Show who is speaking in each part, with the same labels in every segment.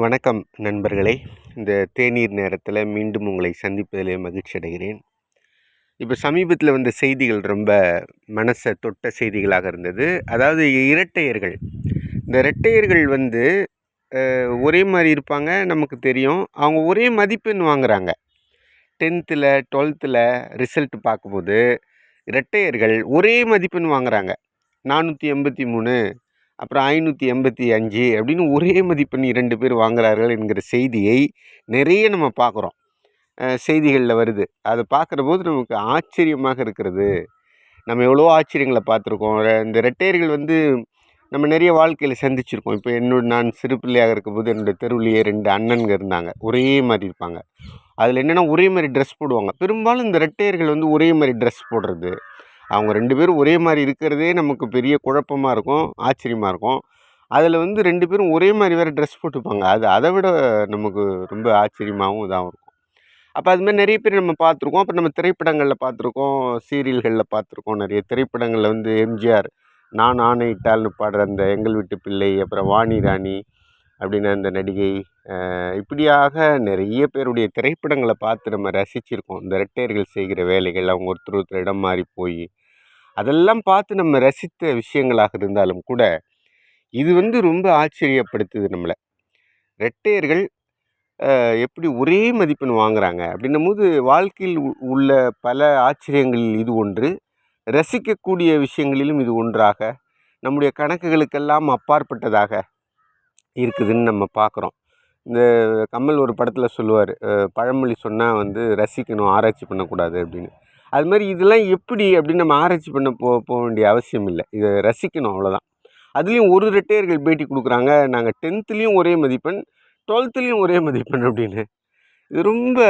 Speaker 1: வணக்கம் நண்பர்களே. இந்த தேநீர் நேரத்தில் மீண்டும் உங்களை சந்திப்பதிலே மகிழ்ச்சி அடைகிறேன். இப்போ சமீபத்தில் வந்த செய்திகள் ரொம்ப மனசை தொட்ட செய்திகளாக இருந்தது. அதாவது இரட்டையர்கள். இந்த இரட்டையர்கள் வந்து ஒரே மாதிரி இருப்பாங்க நமக்கு தெரியும். அவங்க ஒரே மதிப்பெண் வாங்குகிறாங்க டென்த்தில் டுவெல்த்தில் ரிசல்ட் பார்க்கும்போது இரட்டையர்கள் ஒரே மதிப்பெண் வாங்குகிறாங்க நானூற்றி எண்பத்தி மூணு அப்புறம் ஐநூற்றி எண்பத்தி அஞ்சு அப்படின்னு ஒரே மதிப்பெண் இரண்டு பேர் வாங்குகிறார்கள் என்கிற செய்தியை நிறைய நம்ம பார்க்குறோம். செய்திகளில் வருது. அதை பார்க்குற போது நமக்கு ஆச்சரியமாக இருக்கிறது. நம்ம எவ்வளோ ஆச்சரியங்களை பார்த்துருக்கோம். இந்த ரெட்டையர்கள் வந்து நம்ம நிறைய வாழ்க்கையில் சந்திச்சிருக்கோம். இப்போ என்னோட நான் சிறு பிள்ளையாக இருக்கும்போது என்னுடைய தெருவிலேயே ரெண்டு அண்ணனுங்க இருந்தாங்க. ஒரே மாதிரி இருப்பாங்க. அதில் என்னென்னா ஒரே மாதிரி ட்ரெஸ் போடுவாங்க. பெரும்பாலும் இந்த ரெட்டையர்கள் வந்து ஒரே மாதிரி ட்ரெஸ் போடுறது. அவங்க ரெண்டு பேரும் ஒரே மாதிரி இருக்கிறதே நமக்கு பெரிய குழப்பமாக இருக்கும் ஆச்சரியமாக இருக்கும். அதில் வந்து ரெண்டு பேரும் ஒரே மாதிரி வேறு ட்ரெஸ் போட்டுப்பாங்க. அது அதை விட நமக்கு ரொம்ப ஆச்சரியமாகவும் இதாகவும் இருக்கும். அப்போ அதுமாதிரி நிறைய பேர் நம்ம பார்த்துருக்கோம். அப்போ நம்ம திரைப்படங்களில் பார்த்துருக்கோம் சீரியல்களில் பார்த்துருக்கோம் நிறைய திரைப்படங்களில் வந்து எம்ஜிஆர் நான் ஆணையிட்டால்னு பாடுற அந்த எங்கள் வீட்டு பிள்ளை அப்புறம் வாணி ராணி அப்படின்னு அந்த நடிகை இப்படியாக நிறைய பேருடைய திரைப்படங்களை பார்த்து நம்ம ரசிச்சிருக்கோம். இந்த ரெட்டையர்கள் செய்கிற வேலைகள் அவங்க ஒருத்தர் ஒருத்தர் இடம் மாறி போய் அதெல்லாம் பார்த்து நம்ம ரசித்த விஷயங்களாக இருந்தாலும் கூட இது வந்து ரொம்ப ஆச்சரியப்படுத்துது நம்மளை. ரெட்டையர்கள் எப்படி ஒரே மதிப்பெண் வாங்குகிறாங்க அப்படின்னும் போது வாழ்க்கையில் உள்ள பல ஆச்சரியங்களில் இது ஒன்று. ரசிக்கக்கூடிய விஷயங்களிலும் இது ஒன்றாக. நம்முடைய கணக்குகளுக்கெல்லாம் அப்பாற்பட்டதாக இருக்குதுன்னு நம்ம பார்க்குறோம் இந்த கமல் ஒரு படத்தில் சொல்லுவார் பழமொழி சொன்னால் வந்து ரசிக்கணும் ஆராய்ச்சி பண்ணக்கூடாது அப்படின்னு. அது மாதிரி இதெல்லாம் எப்படி அப்படின்னு நம்ம ஆராய்ச்சி பண்ண போ போக வேண்டிய அவசியம் இல்லை. இதை ரசிக்கணும் அவ்வளோதான் அதுலேயும் ஒரு ரெட்டையர்கள் பேட்டி கொடுக்குறாங்க நாங்கள் டென்த்துலேயும் ஒரே மதிப்பெண் டுவெல்த்துலேயும் ஒரே மதிப்பெண் அப்படின்னு. இது ரொம்ப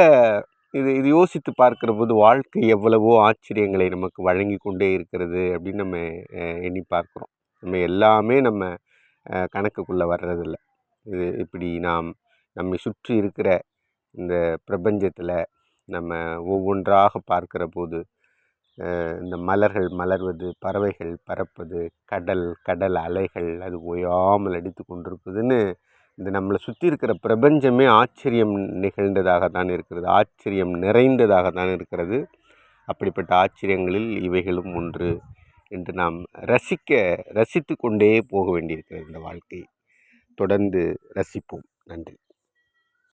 Speaker 1: இது இது யோசித்து பார்க்குற போது வாழ்க்கை எவ்வளவோ ஆச்சரியங்களை நமக்கு வழங்கி கொண்டே இருக்கிறது அப்படின்னு நம்ம எண்ணி பார்க்குறோம். நம்ம எல்லாமே நம்ம கணக்குக்குள்ளே வர்றதில்ல. இது இப்படி நாம் நம்மை சுற்றி இருக்கிற இந்த பிரபஞ்சத்தில் நம்ம ஒவ்வொன்றாக பார்க்கிற போது இந்த மலர்கள் மலர்வது பறவைகள் பறப்பது கடல் கடல் அலைகள் அது ஓயாமல் அடித்து கொண்டிருப்பதுன்னு இந்த நம்மளை சுற்றி இருக்கிற பிரபஞ்சமே ஆச்சரியம் நிகழ்ந்ததாக தான் இருக்கிறது. ஆச்சரியம் நிறைந்ததாக தான் இருக்கிறது. அப்படிப்பட்ட ஆச்சரியங்களில் இவைகளும் ஒன்று. என்று நாம் ரசிக்க ரசித்து கொண்டே போக வேண்டியிருக்கிறது இந்த வாழ்க்கை. தொடர்ந்து ரசிப்போம். நன்றி.